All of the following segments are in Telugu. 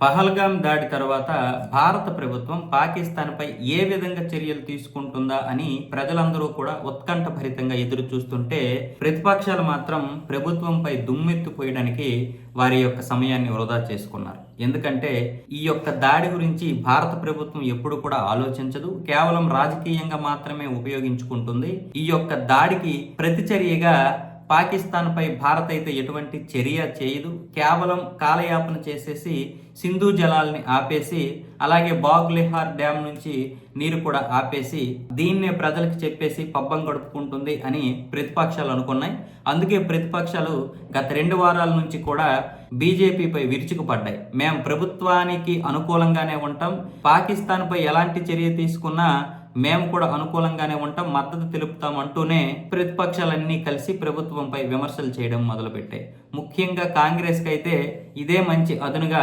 పహల్గాం దాడి తర్వాత భారత ప్రభుత్వం పాకిస్తాన్పై ఏ విధంగా చర్యలు తీసుకుంటుందా అని ప్రజలందరూ కూడా ఉత్కంఠభరితంగా ఎదురు చూస్తుంటే ప్రతిపక్షాలు మాత్రం ప్రభుత్వంపై దుమ్మెత్తిపోయడానికి వారి యొక్క సమయాన్ని వృధా చేసుకున్నారు. ఎందుకంటే ఈ యొక్క దాడి గురించి భారత ప్రభుత్వం ఎప్పుడు కూడా ఆలోచించదు. కేవలం రాజకీయంగా మాత్రమే ఉపయోగించుకుంటుంది. ఈ యొక్క దాడికి ప్రతిచర్యగా పాకిస్తాన్పై భారత్ అయితే ఎటువంటి చర్య చేయదు. కేవలం కాలయాపన చేసేసి సింధు జలాల్ని ఆపేసి అలాగే బాగ్లిహార్ డ్యామ్ నుంచి నీరు కూడా ఆపేసి దీన్నే ప్రజలకు చెప్పేసి పబ్బం గడుపుకుంటుంది అని ప్రతిపక్షాలు అనుకున్నాయి. అందుకే ప్రతిపక్షాలు గత రెండు వారాల నుంచి కూడా బీజేపీపై విరుచుకుపడ్డాయి. మేము ప్రభుత్వానికి అనుకూలంగానే ఉంటాం. పాకిస్తాన్పై ఎలాంటి చర్య తీసుకున్నా మేము కూడా అనుకూలంగానే ఉంటాం మద్దతు తెలుపుతాం అంటూనే ప్రతిపక్షాలన్నీ కలిసి ప్రభుత్వంపై విమర్శలు చేయడం మొదలుపెట్టాయి. ముఖ్యంగా కాంగ్రెస్కి అయితే ఇదే మంచి అదునుగా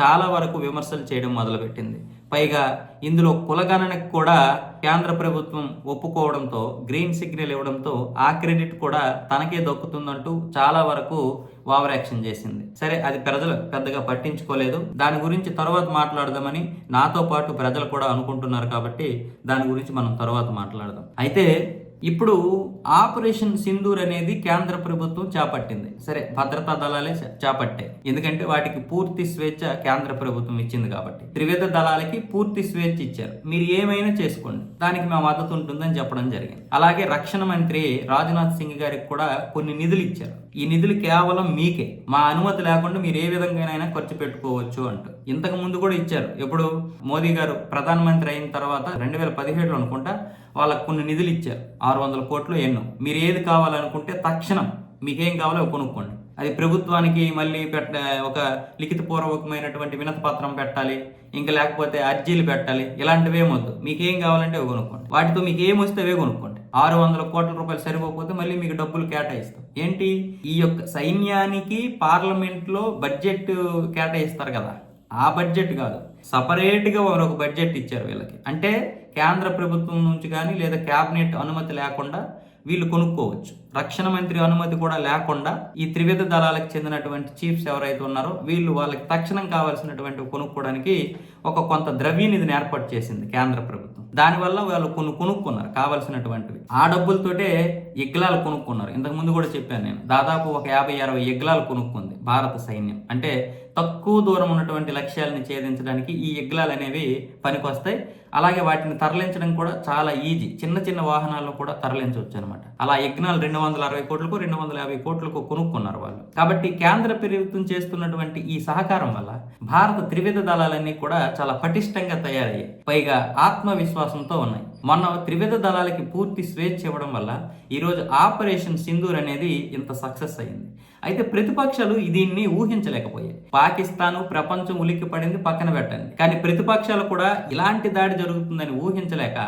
చాలా వరకు విమర్శలు చేయడం మొదలుపెట్టింది. పైగా ఇందులో కులగణనకు కూడా కేంద్ర ప్రభుత్వం ఒప్పుకోవడంతో గ్రీన్ సిగ్నల్ ఇవ్వడంతో ఆ క్రెడిట్ కూడా తనకే దక్కుతుందంటూ చాలా వరకు ఓవర్ యాక్షన్ చేసింది. సరే అది ప్రజలు పెద్దగా పట్టించుకోలేదు. దాని గురించి తర్వాత మాట్లాడదామని నాతో పాటు ప్రజలు కూడా అనుకుంటున్నారు కాబట్టి దాని గురించి మనం తర్వాత మాట్లాడదాం. అయితే ఇప్పుడు ఆపరేషన్ సింధూర్ అనేది కేంద్ర ప్రభుత్వం చేపట్టింది. సరే భద్రతా దళాలే చేపట్టాయి ఎందుకంటే వాటికి పూర్తి స్వేచ్ఛ కేంద్ర ప్రభుత్వం ఇచ్చింది కాబట్టి. త్రివిధ దళాలకి పూర్తి స్వేచ్ఛ ఇచ్చారు. మీరు ఏమైనా చేసుకోండి. దానికి మా మద్దతు ఉంటుందని చెప్పడం జరిగింది. అలాగే రక్షణ మంత్రి రాజ్నాథ్ సింగ్ గారికి కూడా కొన్ని నిధులు ఇచ్చారు. ఈ నిధులు కేవలం మీకే. మా అనుమతి లేకుండా మీరు ఏ విధంగానైనా ఖర్చు పెట్టుకోవచ్చు అంటూ. ఇంతకు ముందు కూడా ఇచ్చారు. ఎప్పుడు? మోదీ గారు ప్రధానమంత్రి అయిన తర్వాత రెండు వేల పదిహేడులో అనుకుంటా వాళ్ళకు కొన్ని నిధులు ఇచ్చారు. ఆరు వందల కోట్లు ఎన్నో. మీరు ఏది కావాలనుకుంటే తక్షణం మీకేం కావాలో అవి కొనుక్కోండి. అది ప్రభుత్వానికి మళ్ళీ పెట్ట ఒక లిఖితపూర్వకమైనటువంటి వినతపత్రం పెట్టాలి ఇంకా లేకపోతే అర్జీలు పెట్టాలి ఇలాంటివి ఏమొద్దు మీకేం కావాలంటే అవి కొనుక్కోండి. వాటితో మీకు ఏమొస్తే వస్తే అవే కొనుక్కోండి. ఆరు వందల కోట్ల రూపాయలు సరిపోకపోతే మళ్ళీ మీకు డబ్బులు కేటాయిస్తాం. ఏంటి? ఈ యొక్క సైన్యానికి పార్లమెంట్లో బడ్జెట్ కేటాయిస్తారు కదా. ఆ బడ్జెట్ కాదు. సపరేట్గా మరొక బడ్జెట్ ఇచ్చారు వీళ్ళకి. అంటే కేంద్ర ప్రభుత్వం నుంచి కానీ లేదా క్యాబినెట్ అనుమతి లేకుండా వీళ్ళు కొనుక్కోవచ్చు. రక్షణ మంత్రి అనుమతి కూడా లేకుండా ఈ త్రివిధ దళాలకు చెందినటువంటి చీఫ్స్ ఎవరైతే ఉన్నారో వీళ్ళు వాళ్ళకి తక్షణం కావాల్సినటువంటి కొనుక్కోవడానికి ఒక కొంత ద్రవ్యనిధిని ఏర్పాటు చేసింది కేంద్ర ప్రభుత్వం. దానివల్ల వాళ్ళు కొన్ని కొనుక్కున్నారు. కావాల్సినటువంటివి. ఆ డబ్బులతోటే ఎగ్లాలు కొనుక్కున్నారు. ఇంతకు ముందు కూడా చెప్పాను నేను. దాదాపు ఒక యాభై అరవై ఎగ్లాలు కొనుక్కుంది భారత సైన్యం. అంటే తక్కువ దూరం ఉన్నటువంటి లక్ష్యాలను ఛేదించడానికి ఈ ఎగ్లాలు అనేవి పనికొస్తాయి. అలాగే వాటిని తరలించడం కూడా చాలా ఈజీ. చిన్న చిన్న వాహనాల్లో కూడా తరలించవచ్చు అనమాట అలా యజ్ఞాలు రెండు వందల అరవై కోట్లకు రెండు వందల యాభై కోట్లకు కొనుక్కున్నారు వాళ్ళు. కాబట్టి కేంద్ర ప్రభుత్వం చేస్తున్నటువంటి ఈ సహకారం వల్ల భారత త్రివిధ దళాలన్నీ కూడా చాలా పటిష్టంగా తయారయ్యాయి. పైగా ఆత్మవిశ్వాసంతో ఉన్నాయి. మొన్న త్రివిధ దళాలకి పూర్తి స్వేచ్ఛ ఇవ్వడం వల్ల ఈరోజు ఆపరేషన్ సింధూర్ అనేది ఇంత సక్సెస్ అయింది అయితే ప్రతిపక్షాలు దీన్ని ఊహించలేకపోయాయి. పాకిస్తాన్ ప్రపంచం ఉలిక్కి పడింది పక్కన పెట్టండి. కానీ ప్రతిపక్షాలు కూడా ఇలాంటి దాడి జరుగుతుందని ఊహించలేక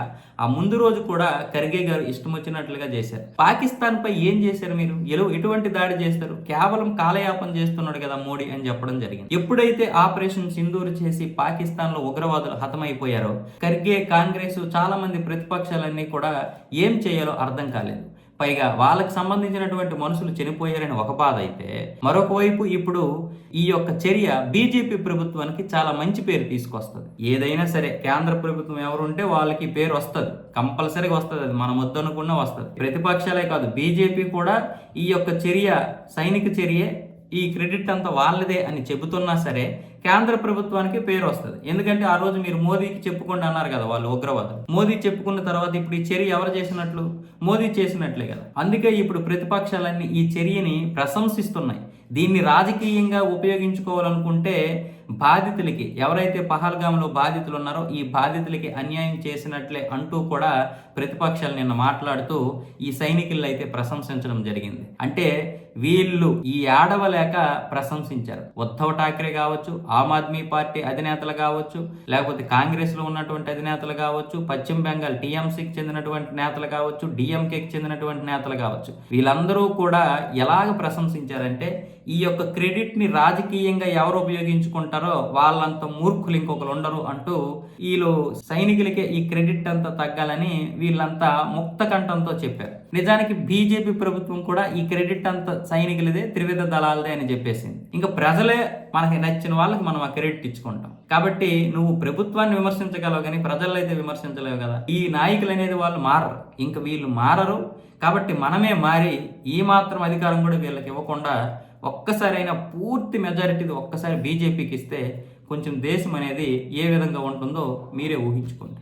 ఆ ముందు రోజు కూడా ఖర్గే గారు ఇష్టం వచ్చినట్లుగా చేశారు. పాకిస్తాన్ పై ఏం చేశారు మీరు? ఎలా ఎటువంటి దాడి చేస్తారు? కేవలం కాలయాపన చేస్తున్నాడు కదా మోడీ అని చెప్పడం జరిగింది. ఎప్పుడైతే ఆపరేషన్ సింధూర్ చేసి పాకిస్తాన్లో ఉగ్రవాదులు హతమైపోయారో ఖర్గే కాంగ్రెస్ చాలా మంది ప్రతిపక్షాలన్నీ కూడా ఏం చేయాలో అర్థం కాలేదు. పైగా వాళ్ళకి సంబంధించినటువంటి మనుషులు చనిపోయారని ఒక బాధ అయితే మరొక వైపు ఇప్పుడు ఈ యొక్క చర్య బీజేపీ ప్రభుత్వానికి చాలా మంచి పేరు తీసుకొస్తుంది. ఏదైనా సరే కేంద్ర ప్రభుత్వం ఎవరుంటే వాళ్ళకి పేరు వస్తుంది. కంపల్సరీగా వస్తుంది. అది మనం వద్దనుకున్నా వస్తుంది. ప్రతిపక్షాలే కాదు బీజేపీ కూడా ఈ యొక్క చర్య సైనిక చర్యే ఈ క్రెడిట్ అంతా వాళ్ళదే అని చెబుతున్నా సరే కేంద్ర ప్రభుత్వానికి పేరు వస్తుంది. ఎందుకంటే ఆ రోజు మీరు మోదీకి చెప్పుకోండి అన్నారు కదా వాళ్ళు ఉగ్రవాదులు. మోదీ చెప్పుకున్న తర్వాత ఇప్పుడు ఈ చర్య ఎవరు చేసినట్లు? మోదీ చేసినట్లే కదా. అందుకే ఇప్పుడు ప్రతిపక్షాలన్నీ ఈ చర్యని ప్రశంసిస్తున్నాయి. దీన్ని రాజకీయంగా ఉపయోగించుకోవాలనుకుంటే బాధితులకి ఎవరైతే పహల్గాంలో బాధితులు ఉన్నారో ఈ బాధితులకి అన్యాయం చేసినట్లే అంటూ కూడా ప్రతిపక్షాలు నిన్న మాట్లాడుతూ ఈ సైనికులను అయితే ప్రశంసించడం జరిగింది. అంటే వీళ్ళు ఈ ఆడవలేక ప్రశంసించారు. ఉద్ధవ్ ఠాక్రే కావచ్చు ఆమ్ ఆద్మీ పార్టీ అధినేతలు కావచ్చు లేకపోతే కాంగ్రెస్లో ఉన్నటువంటి అధినేతలు కావచ్చు పశ్చిమ బెంగాల్ టీఎంసీకి చెందినటువంటి నేతలు కావచ్చు డిఎంకేకి చెందినటువంటి నేతలు కావచ్చు వీళ్ళందరూ కూడా ఎలాగ ప్రశంసించారంటే ఈ యొక్క క్రెడిట్ని రాజకీయంగా ఎవరు ఉపయోగించుకుంటారో వాళ్ళంత మూర్ఖులు ఇంకొకరు ఉండరు అంటూ వీళ్ళు సైనికులకే ఈ క్రెడిట్ అంతా తగ్గాలని వీళ్ళంతా ముక్త కంఠంతో చెప్పారు. నిజానికి బీజేపీ ప్రభుత్వం కూడా ఈ క్రెడిట్ అంతా సైనికులదే త్రివిధ దళాలదే అని చెప్పేసింది. ఇంకా ప్రజలే మనకి నచ్చిన వాళ్ళకి మనం ఆ క్రెడిట్ ఇచ్చుకుంటాం. కాబట్టి నువ్వు ప్రభుత్వాన్ని విమర్శించగలవు కానీ ప్రజల్లో అయితే విమర్శించలేవు కదా. ఈ నాయకులు అనేది వాళ్ళు మారరు. ఇంకా వీళ్ళు మారరు. కాబట్టి మనమే మారి ఈ మాత్రం అధికారం కూడా వీళ్ళకి ఇవ్వకుండా ఒక్కసారైనా పూర్తి మెజారిటీది ఒక్కసారి బీజేపీకి ఇస్తే కొంచెం దేశం అనేది ఏ విధంగా ఉంటుందో మీరే ఊహించుకోండి.